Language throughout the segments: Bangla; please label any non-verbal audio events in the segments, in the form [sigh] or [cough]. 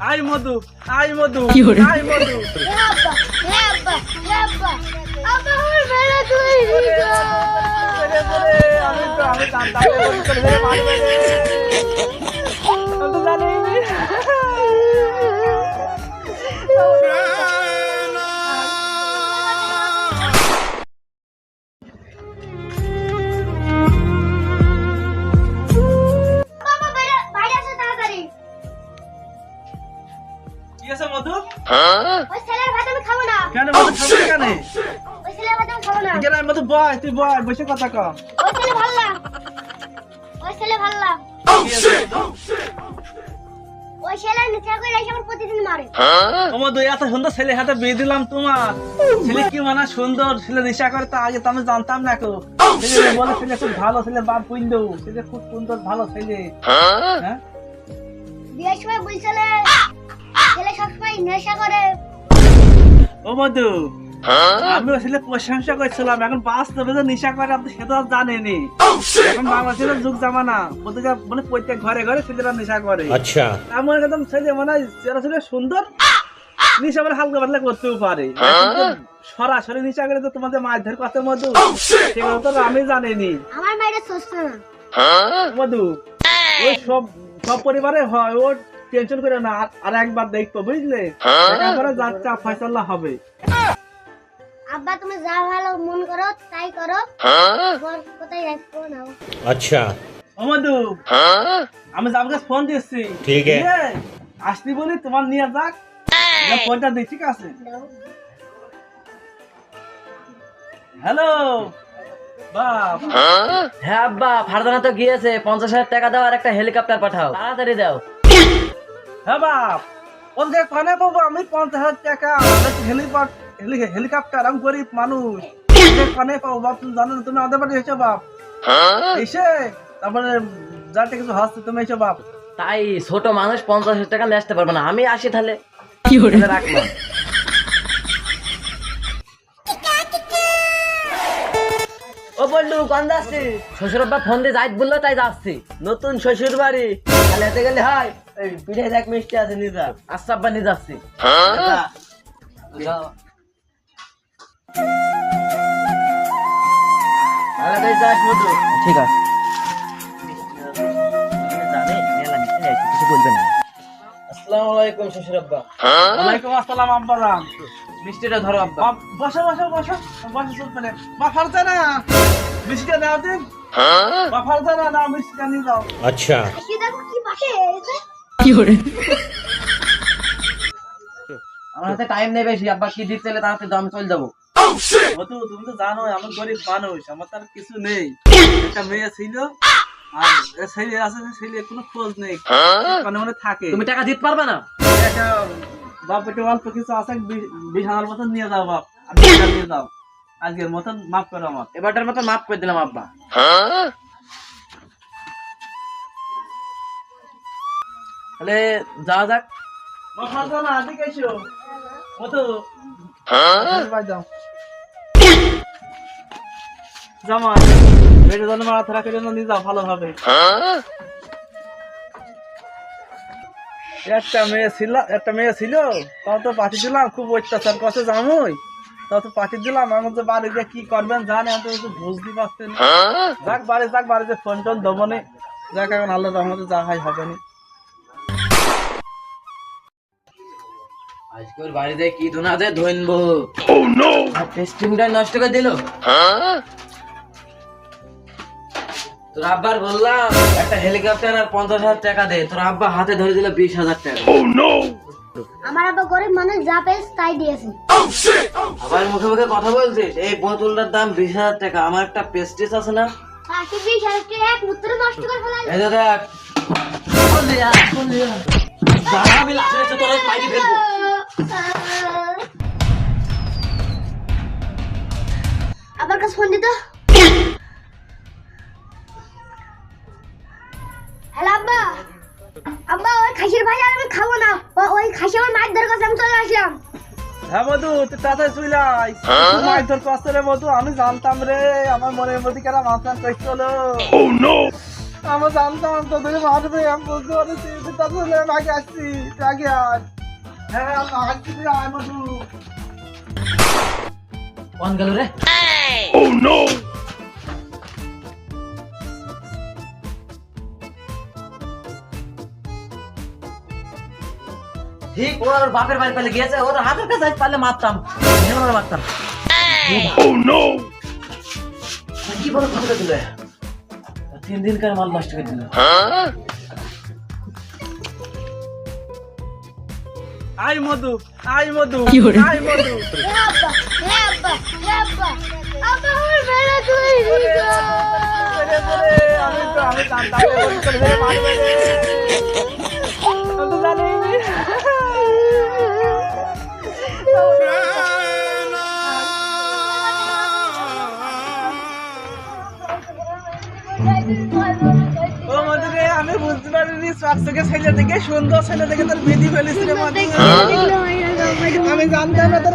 আই মধু আই মধু? আই মধু এ আব্বা এ খাব না কেন মধু বয় তুই বয় বসে কথা কম ওই ছেলে ভালো ওই ছেলে ভালো না। কি আছে ওই ছেলে নিচে করে এসে আমার প্রতিদিন মারে। ও মধু এত সুন্দর ছেলে হাতে বিয়ে দিলাম তোমার। ছেলে কি মানে সুন্দর? ছেলে নেশা করে তা আগে তো আমি জানতাম না কো। ছেলে বলে ছেলে খুব ভালো ছেলে বাপ পুইন্দ ছেলে খুব সুন্দর ভালো ছেলে। হ্যাঁ? বিয়ের সময় বলছিলে ছেলে সবসময় নেশা করে। ও মধু আমি আসলে প্রশংসা করছিলাম এখন বাস্তবে যে নেশা করে আপনি সেটা জানেনি oh, এখন বাংলাদেশের যুগ প্রতিটা মানে প্রত্যেক ঘরে ঘরে ছেলেরা নেশা করে। আচ্ছা। একদম ছেলে মানে যারা ছেলে সুন্দর নেশা হালকা পাতলা করতেও পারে। সরাসরি নেশা করে তো তোমাদের মাছ কথা মধু। oh, সেগুলো তো আমি জানিনি। আমার মায়ের সুস্থ মধু ওই সব সব পরিবারে হয় ওর টেনশন করে না আর একবার দেখতো বুঝলে? যাত্রা ফয়সাল্লাহ হবে। আব্বা তুমি যা ভালো মন করো তাই করো। হ্যাঁ? কোথায় যাচ্ছ না আচ্ছা। হ্যাঁ? আমি ফোন দিচ্ছি ঠিক আছে। ইয়ে, আসতে বলি তোমার নিয়ে যাক। হ্যাঁ। ফোনটা দিই ঠিক আছে? হ্যালো। হ্যাঁ? আব্বা তো গিয়েছে পঞ্চাশ হাজার টাকা দাও আর একটা হেলিকপ্টার পাঠাও। তাড়াতাড়ি দাও। হ্যাঁ বাপ। ওদের কানে আমি পঞ্চাশ হাজার টাকা হেলিকপ্টার হেলিকপ্টার আমি গরিব মানুষ। কানে পাবো বাপ তুমি জানো না, তুমি আমাদের বাড়ি এসো বাপ। এসে তারপরে যাতে কিছু হাসছে তুমি এসো বাপ। তাই ছোট মানুষ পঞ্চাশ টাকা নিয়ে আসতে পারবে না আমি আসি তাহলে। তাহলে রাখলাম। ও বললু কোন যাচ্ছি শ্বশুর ফোন দিয়ে যাইত বলল তাই যাচ্ছি। নতুন শ্বশুর বাড়ি। তাহলে এতে গেলে হয় এই পিঠে দেখ মিষ্টি আছে নিজা আচ্ছা আব্বা নিয়ে যাচ্ছি। ঠিক আছে। হ্যাঁ? হ্যাঁ? আচ্ছা। আমার হাতে টাইম নেই বেশি আব্বা কি দিতে তাহলে তাড়াতাড়ি দাম চলে যাব। মধু তুমি তো জানো আমি গরিব মানুষ আমার তার কিছু নেই। একটা মেয়ে ছিল আর ছেলে আছে ছেলে কোনো খোঁজ নেই। মানে মনে থাকে। তুমি টাকা দিতে পারবে না? একটা বাপ একটু অল্প কিছু আছে বিশ হাজার মতন নিয়ে যাও বাপ নিয়ে যাও। আজকের মতন মাফ করো আমার। এবারটার মতো মাফ করে দিলাম আব্বা। তাহলে যাওয়া যাক। বাপ না এদিকে এসো। ভাই যাও জামা বেড়ে জন্য মারা করে নিয়ে যাও ভালো হবে একটা মেয়ে ছিল একটা মেয়ে ছিল তাও তো পাঠি দিলাম খুব অত্যাচার করছে জামুই। তাও তো পাঠি দিলাম আমার তো বাড়ি গিয়ে কি করবেন জানে আমি তো বুঝতে পারছি না। যাক বাড়ি যাক বাড়িতে ফোন টোন দেবো নি। যাক এখন আল্লাহ রহমতে যা হয় হবে না। আজকে ওর বাড়িতে কি ধুনা দে ধনবো। আর টেস্টিংটা নষ্ট করে দিল? তোর আব্বার বললাম একটা হেলিকপ্টার আর পঞ্চাশ হাজার টাকা দে। তোর আব্বা হাতে ধরে দিল বিশ হাজার টাকা। আমার আব্বা গরিব মানুষ যা পেয়েছে তাই দিয়েছে। আবার মুখে মুখে কথা বলছিস? এই বোতলটার দাম বিশ হাজার টাকা। আমার একটা পেস্টিস আছে না? বাকি বিশ হাজার টাকা আমি চলে আসলাম। হ্যাঁ মধু তুই তাড়াতাড়ি চলে আয়। মাছ ধর কষ্ট রে মধু আমি জানতাম রে আমার মনের মধ্যে কেন মাছ করছিল আমার জানতাম তোদের মারবে আমি বুঝতে পারছি তুই তার জন্য আগে আসছি তুই আগে আয়। হ্যাঁ আমি আসছি তুই আয় মধু। কোন গেল রে। ঠিক ওর বাপের বাড়ি পালে গিয়েছে ওর হাতের কাছে আজ পারলে মারতাম হেমরে মারতাম কি বড় কথা দিলে তিন দিন কার মাল নষ্ট করে দিল আই মধু আই মধু আই মধু এ আব্বা এ আব্বা এ আব্বা আব্বা আমার মেরে তুই ওরে, ওরে, আমি তো আমি জানতাম আমি বুঝতে পারিনি চকচকে ছেলে সুন্দর ছেলে দেখে তোর বিধি ফেলিস আমি জানতাম না তোর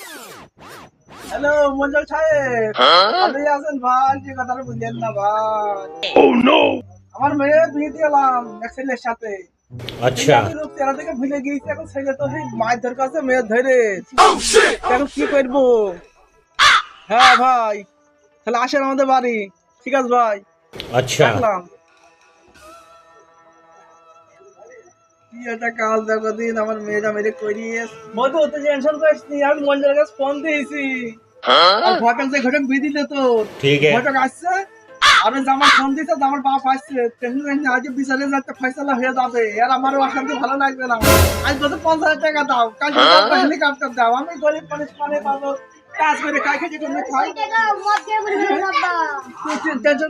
হ্যালো মঞ্জল সাহেব। হ্যাঁ? ভালোই আছেন ভাই? যে কথাটা বুঝলেন না ভাই। oh, ও নো আমার মেয়ে বিয়ে দিলাম এক ছেলের সাথে। আচ্ছা। চেহারা থেকে ভুলে গিয়েছি এখন ছেলে তো সেই মায়ের ধর কাছে মেয়ের ধরে। oh, এখন কি করব? হ্যাঁ ভাই তাহলে আসেন আমাদের বাড়ি। ঠিক আছে ভাই। আচ্ছা। কাজ দেখো আমার মেয়েটা মেরে করিস টেনশন করিস হ্যাঁ? আর ঘটক যে আসছে আরে জামার বাপ আসছে টেনশন নেই আজ বিচারে হয়ে যাবে। আর আমারও অশান্তি ভালো লাগবে না। আজ কত পঞ্চাশ হাজার টাকা দাও কাজ হেলিকপ্টার হ্যাঁ? দাও। আমি গরিব মানুষ মানে পাবো। কাজ করে টেনশন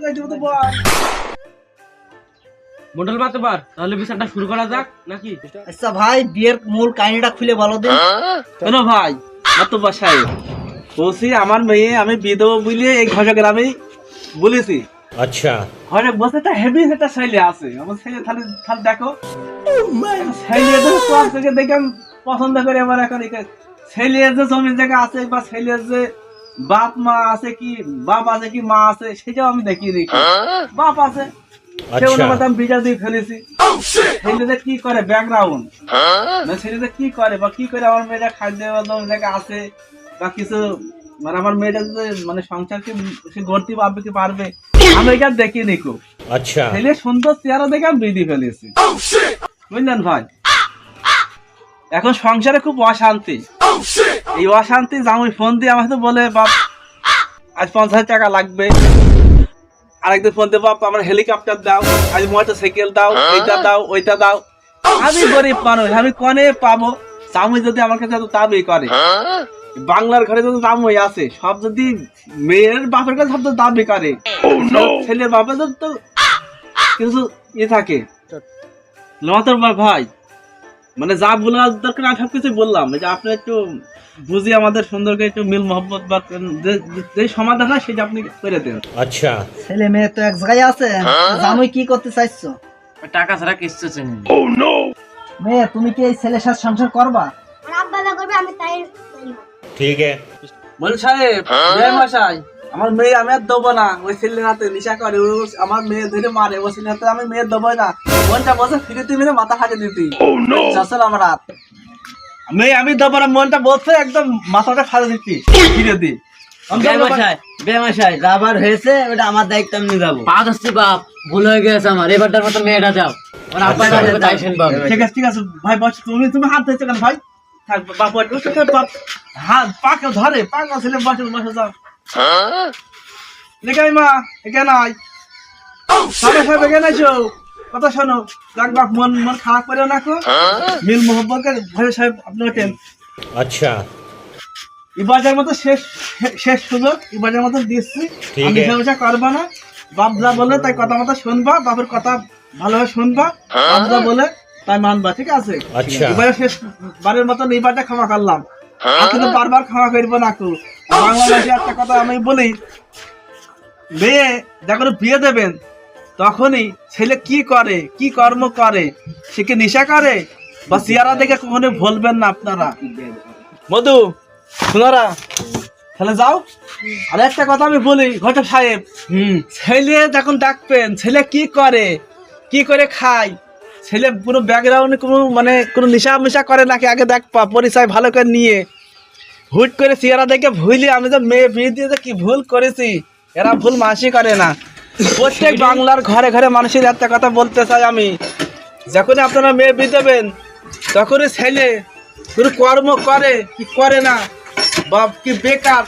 মন্ডল তাহলে শুরু করা যাক নাকি? আচ্ছা ভাই বিয়ের মূল কাহিনীটা খুলে কেন ভাই? বলছি আমার মেয়ে আমি বিয়ে দেবো এই বলেছি। আচ্ছা। বসে হেভি একটা আছে। আমার ছেলে তাহলে তাহলে দেখো। ছেলে তো পছন্দ করে আমার এখন ছেলে যে জমি জায়গা আছে বা ছেলে যে বাপ মা আছে কি বাপ আছে কি মা আছে সেটাও আমি দেখিনি হ্যাঁ? বাপ আছে। আচ্ছা। মানে মানে আচ্ছা। সুন্দর চেহারা দেখে আমি ফেলেছি। বুঝলেন ভাই? এখন সংসারে খুব অশান্তি। এই অশান্তি জামাই ফোন দিয়ে আমাকে বলে বাপ আজ পঞ্চাশ টাকা লাগবে। আরেকদিন ফোন দিয়ে বাপ আমার হেলিকপ্টার দাও আজ মোটর সাইকেল দাও এইটা দাও ওইটা দাও। আমি গরিব মানুষ আমি কনে পাবো? জামুই যদি আমার কাছে এত দাবি করে বাংলার ঘরে যদি জামুই আছে সব যদি মেয়ের বাপের কাছে সব তো দাবি করে। ছেলের বাপের তো কিছু ইয়ে থাকে। লমাতর ভাই মানে যা বলার দরকার আমি সবকিছু বললাম। যে আপনি একটু বুঝি আমাদের সুন্দর করে একটু মিল মোহাম্মত বা যে সমাধান হয় সেটা আপনি করে দেন। আচ্ছা। ছেলে মেয়ে তো এক জায়গায় আছে। হ্যাঁ? জানোই কি করতে চাইছো? টাকা ছাড়া কিচ্ছু চিনি ও নো oh, মেয়ে তুমি কি এই ছেলের সাথে সংসার করবা? আর আব্বা করবে আমি তাই ঠিক আছে বল সাহেব হ্যাঁ? জয় মশাই। আমার মেয়ে আমি আর দেবো না। ওই ছেলের হাতে নিশা করে আমার মেয়ে ধরে মারে। ওই ছেলের হাতে আমি মেয়ে দেবো না। মনটা বসে ফিরিতে মেরে মাথা ফাটে দিতি। চল আমার। হাত মেয়ে আমি দেবো না মনটা বসে একদম মাথাটা ফাটে দিতি। ফিরে দি। যাবার হয়েছে ওটা আমার দায়িত্ব আমি যাব। পা ধরছি বাপ ভুল হয়ে গেছে আমার। এবারটার মতো মেয়েটা যাও। আচ্ছা। যাবে তাই শুনবাম ঠিক আছে ঠিক আছে। ভাই বস তুমি তুমি হাত ধরেছো কেন ভাই? থাক বাপ বাপ। হাত পাকে ধরে পাকা ছেলে বসে বসে যাও। হ্যাঁ? লেখাই হ্যাঁ? আচ্ছা। বলে তাই কথা মতো শুনবা কথা ভালোভাবে শুনবা হ্যাঁ? বলে তাই মানবা ঠিক আছে? আচ্ছা। এবারে শেষ বারের মতন এইবারটা ক্ষমা করলাম। বারবার ক্ষমা করব না বাংলাদেশে একটা কথা আমি বলি। মেয়ে যখন বিয়ে দেবেন তখনই ছেলে কি করে কি কর্ম করে সে কি নেশা করে? বা সিয়ারা দেখে কখনো বলবেন না আপনারা। মধু শোনারা তাহলে যাও। আর একটা কথা আমি বলি ঘটক সাহেব। হুম। ছেলে যখন ডাকবেন ছেলে কি করে কি করে খায়? ছেলে পুরো ব্যাকগ্রাউন্ডে কোনো মানে কোনো নেশা মিশা করে নাকি? আগে দেখবা পরিচয় ভালো করে নিয়ে। হুট করে চেহারা দেখে ভুলি আমি তো মেয়ে বিয়ে দিয়ে যে কি ভুল করেছি এরা ভুল মাসি করে না। প্রত্যেক [laughs] বাংলার ঘরে ঘরে মানুষের একটা কথা বলতে চাই আমি। যখন আপনারা মেয়ে বিয়ে দেবেন তখনই ছেলে কোনো কর্ম করে কি করে না? বা কি বেকার?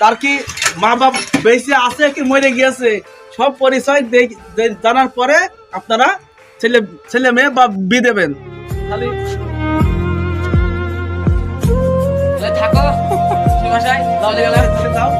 তার কি মা বাপ বেঁচে আছে কি মরে গিয়েছে? সব পরিচয় জানার পরে আপনারা ছেলে ছেলে মেয়ে বা বিয়ে দেবেন। খালি ভাষায় তাহলে গেলে দাও